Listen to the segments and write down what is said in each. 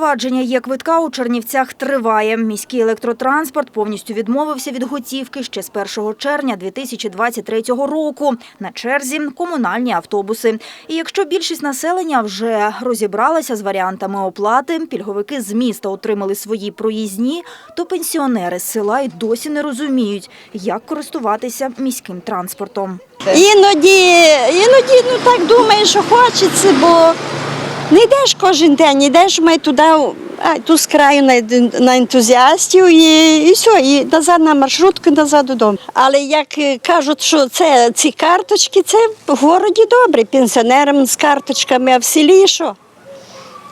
Впровадження є квитка у Чернівцях триває. Міський електротранспорт повністю відмовився від готівки ще з 1 червня 2023 року. На черзі комунальні автобуси. І якщо більшість населення вже розібралася з варіантами оплати, пільговики з міста отримали свої проїзні, то пенсіонери з села й досі не розуміють, як користуватися міським транспортом. Іноді, іноді ну так думаєш, що хочеться, бо не йдеш кожен день, йдеш ми туди, а, ту з краю на, на ентузіастів і, і все, і назад на маршрутку, назад додому. Але як е, кажуть, що це ці карточки, це в городі добре, пенсіонерам з карточками, а в селі що?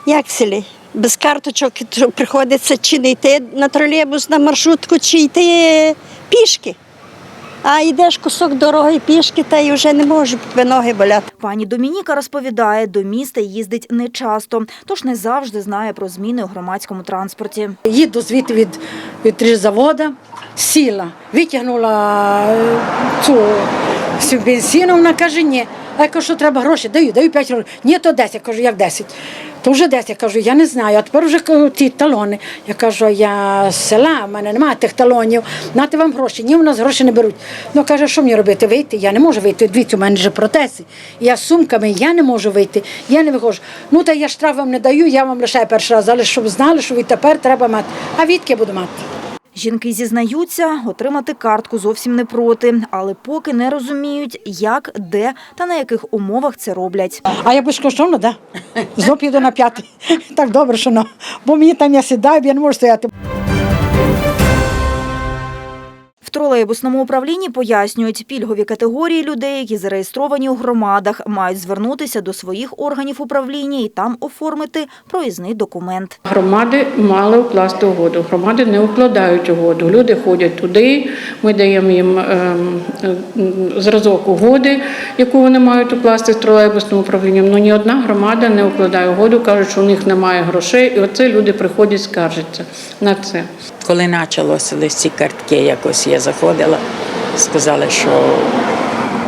Як в селі? Без карточок приходиться чи не йти на тролейбус, на маршрутку, чи йти пішки. А йдеш кусок дороги пішки, та й вже не можу, ноги болять. Пані Домініка розповідає, до міста їздить не часто, тож не завжди знає про зміни у громадському транспорті. Їду звідти від, від завода, сіла, витягнула е, цю всю бензину, вона каже, ні. А я кажу, що треба гроші, даю, даю 5 грошей. Ні, то 10. Я кажу, як 10? То вже 10. Я кажу, я не знаю. А тепер вже ті талони. Я кажу, я з села, в мене немає тих талонів. Нати вам гроші. Ні, у нас гроші не беруть. Ну каже, що мені робити? Вийти? Я не можу вийти. Дивіться, у мене вже протези. Я з сумками, я не можу вийти. Я не виходжу. Ну та я штраф вам не даю, я вам лишаю перший раз, але щоб знали, що відтепер треба мати. А відки буду мати? Жінки зізнаються, отримати картку зовсім не проти, але поки не розуміють, як, де та на яких умовах це роблять. А я безкоштовно? Да? Знов піду на п'ятий. Так добре, що ну. Бо мені там я сідаю, я не можу стояти. В тролейбусному управлінні пояснюють, пільгові категорії людей, які зареєстровані у громадах, мають звернутися до своїх органів управління і там оформити проїзний документ. Громади мали укласти угоду. Громади не укладають угоду. Люди ходять туди. Ми даємо їм ем, ем, зразок угоди, яку вони мають укласти з тролейбусним управлінням. Ну ні одна громада не укладає угоду, кажуть, що у них немає грошей, і оце люди приходять скаржаться на це. Коли почалося ці картки, якось я заходила, сказали, що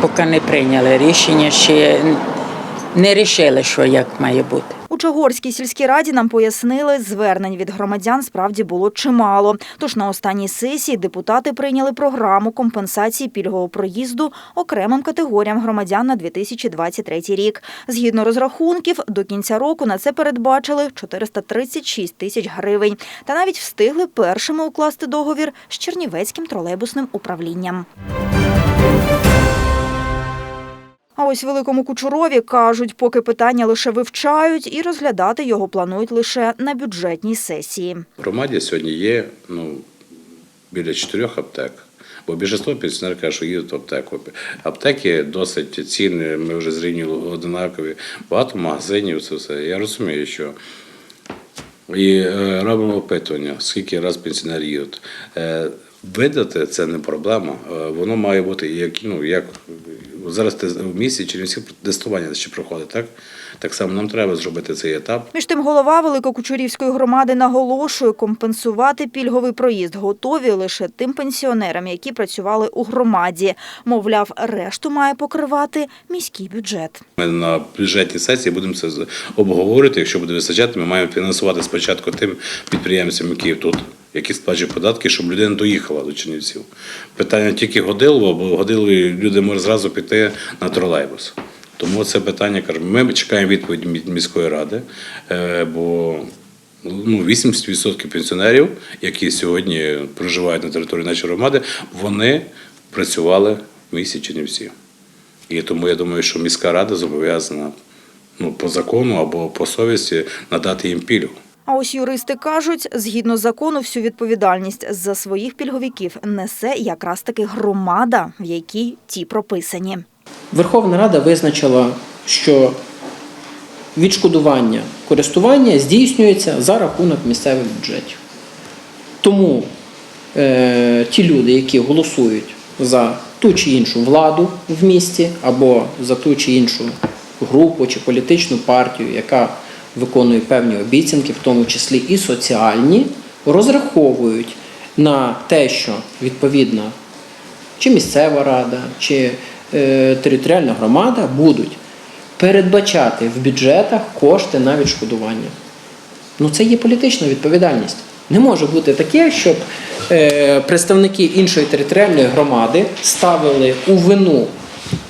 поки не прийняли рішення, ще не рішили, що як має бути. У Чогорській сільській раді нам пояснили, звернень від громадян справді було чимало. Тож на останній сесії депутати прийняли програму компенсації пільгового проїзду окремим категоріям громадян на 2023 рік. Згідно розрахунків, до кінця року на це передбачили 436 тисяч гривень. Та навіть встигли першими укласти договір з Чернівецьким тролейбусним управлінням. А ось Великому Кучурові кажуть, поки питання лише вивчають і розглядати його планують лише на бюджетній сесії. В громаді сьогодні є ну, біля чотирьох аптек. Бо більшість пенсіонерів каже, що їдуть в аптеку. Аптеки досить цінні, ми вже зрівнювали одинакові. Багато магазинів, це все. Я розумію, що і е, робимо опитування, скільки раз пенсіонери їдуть. Е, видати це не проблема. Е, воно має бути як, ну, як зараз те- в місті Чернівці тестування ще проходить, так? Так само нам треба зробити цей етап. Між тим голова Великокучурівської громади наголошує, компенсувати пільговий проїзд готові лише тим пенсіонерам, які працювали у громаді. Мовляв, решту має покривати міський бюджет. Ми на бюджетній сесії будемо це обговорити. Якщо буде вистачати, ми маємо фінансувати спочатку тим підприємцям, які тут, які сплачують податки, щоб людина доїхала до Чернівців. Питання тільки годилово, бо годилові люди можуть зразу піти на тролейбус. Тому це питання кажемо. Ми чекаємо відповідь від міської ради, е, бо ну, 80% пенсіонерів, які сьогодні проживають на території нашої громади, вони працювали в місті Чернівці. І тому я думаю, що міська рада зобов'язана ну, по закону або по совісті надати їм пільгу. А ось юристи кажуть, згідно закону, всю відповідальність за своїх пільговиків несе якраз таки громада, в якій ті прописані. Верховна Рада визначила, що відшкодування користування здійснюється за рахунок місцевих бюджетів. Тому е, ті люди, які голосують за ту чи іншу владу в місті, або за ту чи іншу групу чи політичну партію, яка виконує певні обіцянки, в тому числі і соціальні, розраховують на те, що відповідна чи місцева рада, чи е, територіальна громада будуть передбачати в бюджетах кошти на відшкодування. Ну це є політична відповідальність. Не може бути таке, щоб е, представники іншої територіальної громади ставили у вину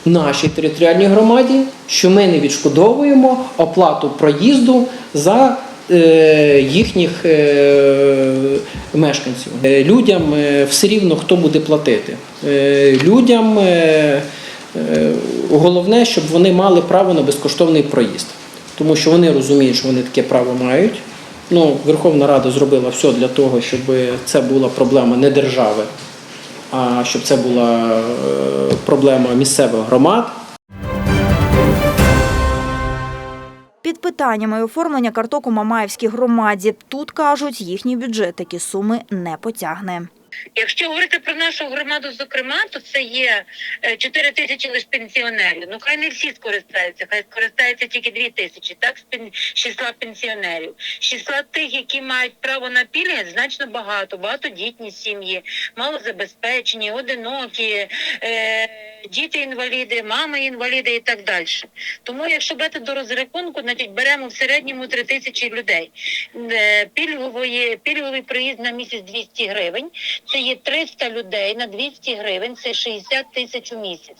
нашій територіальній громаді, що ми не відшкодовуємо оплату проїзду за е, їхніх е, мешканців. Е, Людям все рівно хто буде платити. Людям головне, щоб вони мали право на безкоштовний проїзд, тому що вони розуміють, що вони таке право мають. Ну, Верховна Рада зробила все для того, щоб це була проблема не держави, щоб це була е, проблема місцевих громад. Під питаннями оформлення карток у Мамаївській громаді. Тут кажуть, їхній бюджет такі суми не потягне. Якщо говорити про нашу громаду, зокрема, то це є 4 тисячі лише пенсіонерів. Ну хай не всі скористаються, хай скористаються тільки 2 тисячі, так з числа пенсіонерів. З числа тих, які мають право на пільги, значно багато, багатодітні сім'ї, малозабезпечені, одинокі, е, діти інваліди, мами інваліди і так далі. Тому, якщо брати до розрахунку, значить беремо в середньому 3 тисячі людей. Е, Пільгової, пільговий проїзд на місяць 200 гривень. Це є 300 людей на 200 гривень, це 60 тисяч у місяць.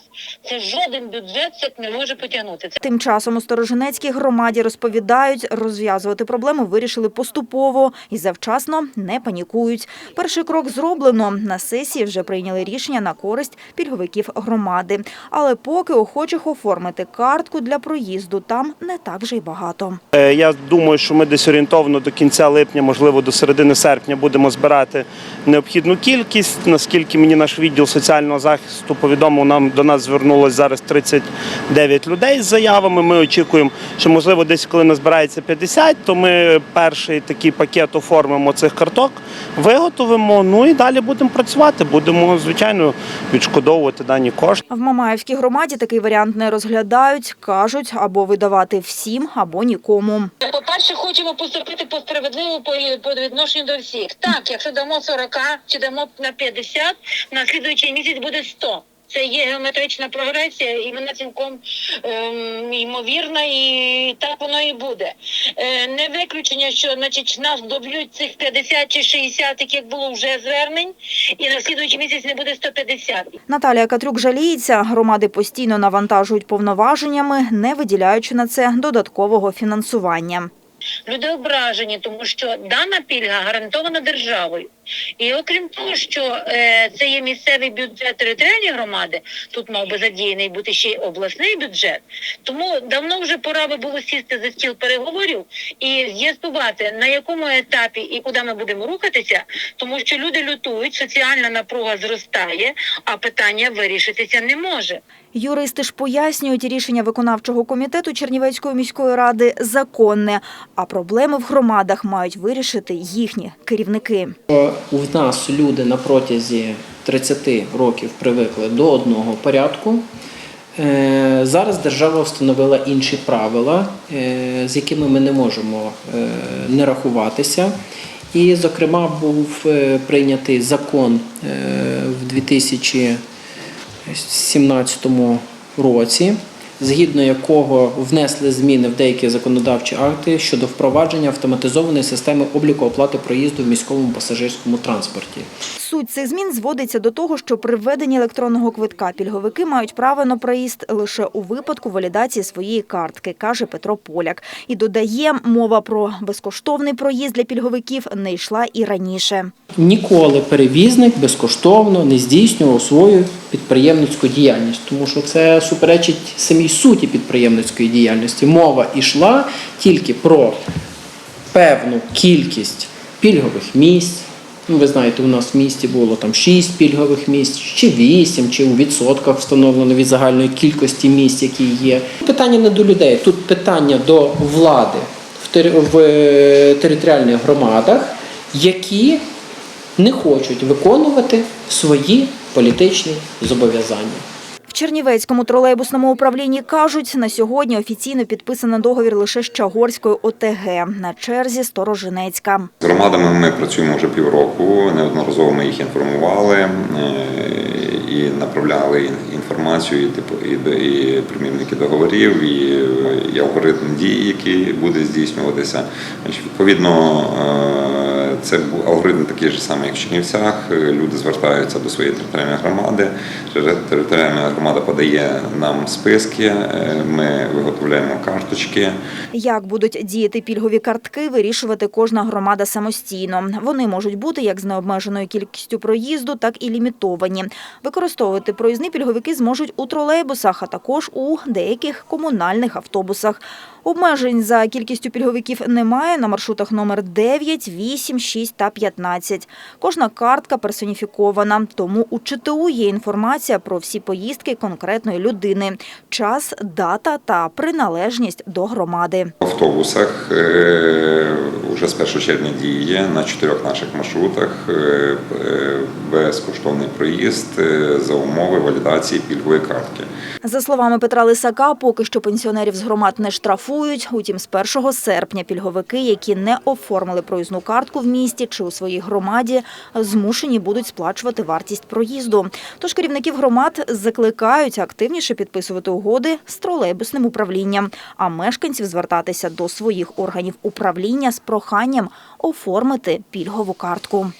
Це жоден бюджет це не може потягнути. Тим часом у Сторожинецькій громаді розповідають, розв'язувати проблему вирішили поступово і завчасно не панікують. Перший крок зроблено. На сесії вже прийняли рішення на користь пільговиків громади. Але поки охочих оформити картку для проїзду там не так вже й багато. Е, Я думаю, що ми десь орієнтовно до кінця липня, можливо, до середини серпня будемо збирати необхідну кількість. Наскільки мені наш відділ соціального захисту повідомив, нам до нас звернулось зараз 39 людей з заявами. Ми очікуємо, що можливо десь коли назбирається 50, то ми перший такий пакет оформимо цих карток, виготовимо. Ну і далі будемо працювати. Будемо звичайно відшкодовувати дані кошти. В Мамаївській громаді такий варіант не розглядають. Кажуть, або видавати всім, або нікому. по-перше, хочемо поступити по справедливо по, по відношенню до всіх. Так, якщо дамо 40 чи дамо на 50, на слідуючий місяць буде 100. Це є геометрична прогресія, і вона цілком ем, ймовірна, і так воно і буде. Е, не виключення, що значить нас доб'ють цих 50 чи 60, як було вже звернень, і на слідуючий місяць не буде 150. Наталія Катрюк жаліється, громади постійно навантажують повноваженнями, не виділяючи на це додаткового фінансування. Люди ображені, тому що дана пільга гарантована державою. І окрім того, що е, це є місцевий бюджет територіальної громади, тут мав би задіяний бути ще й обласний бюджет. Тому давно вже пора би було сісти за стіл переговорів і з'ясувати на якому етапі і куди ми будемо рухатися, тому що люди лютують, соціальна напруга зростає, а питання вирішитися не може. Юристи ж пояснюють, рішення виконавчого комітету Чернівецької міської ради законне, а проблеми в громадах мають вирішити їхні керівники. У нас люди на протязі 30 років привикли до одного порядку. Е, Зараз держава встановила інші правила, е, з якими ми не можемо е, не рахуватися. І, зокрема, був прийнятий закон в 2017 році, згідно якого внесли зміни в деякі законодавчі акти щодо впровадження автоматизованої системи обліку оплати проїзду в міському пасажирському транспорті. Суть цих змін зводиться до того, що при введенні електронного квитка пільговики мають право на проїзд лише у випадку валідації своєї картки, каже Петро Поляк. І додає, мова про безкоштовний проїзд для пільговиків не йшла і раніше. Ніколи перевізник безкоштовно не здійснював свою підприємницьку діяльність, тому що це суперечить самій суті підприємницької діяльності. Мова йшла тільки про певну кількість пільгових місць. Ну, ви знаєте, у нас в місті було там 6 пільгових місць, чи 8, чи у відсотках встановлено від загальної кількості місць, які є. Питання не до людей, тут питання до влади в е, територіальних громадах, які не хочуть виконувати свої політичні зобов'язання. Чернівецькому тролейбусному управлінні кажуть, на сьогодні офіційно підписано договір лише з Чагорською ОТГ. На черзі Сторожинецька. З громадами ми працюємо вже півроку. Неодноразово ми їх інформували е, і направляли інформацію, і типу і, примірники договорів, і і алгоритм дії, який буде здійснюватися. Відповідно, е, це алгоритм такий ж самий, як в Чернівцях. Е, Люди звертаються до своєї територіальної громади. Територіальна громада подає нам списки, е, ми виготовляємо карточки. Як будуть діяти пільгові картки, вирішувати кожна громада самостійно. Вони можуть бути як з необмеженою кількістю проїзду, так і лімітовані. Використовувати проїзні пільговики зможуть у тролейбусах, а також у деяких комунальних автобусах. Обмежень за кількістю пільговиків немає на маршрутах номер 9, 8, 6 та 15. Кожна картка персоніфікована, тому у ЧТУ є інформація про всі поїздки конкретної людини, час, дата та приналежність до громади. В автобусах е, вже з 1 червня діє на чотирьох наших маршрутах е, е, безкоштовний проїзд е, за умови валідації пільгової картки. За словами Петра Лисака, поки що пенсіонерів з громад не штрафують. Утім, з 1 серпня пільговики, які не оформили проїзну картку в місті чи у своїй громаді, змушені будуть сплачувати вартість проїзду. Тож керівників громад закликають активніше підписувати угоди з тролейбусним управлінням, а мешканців звертатися до своїх органів управління з проханням оформити пільгову картку.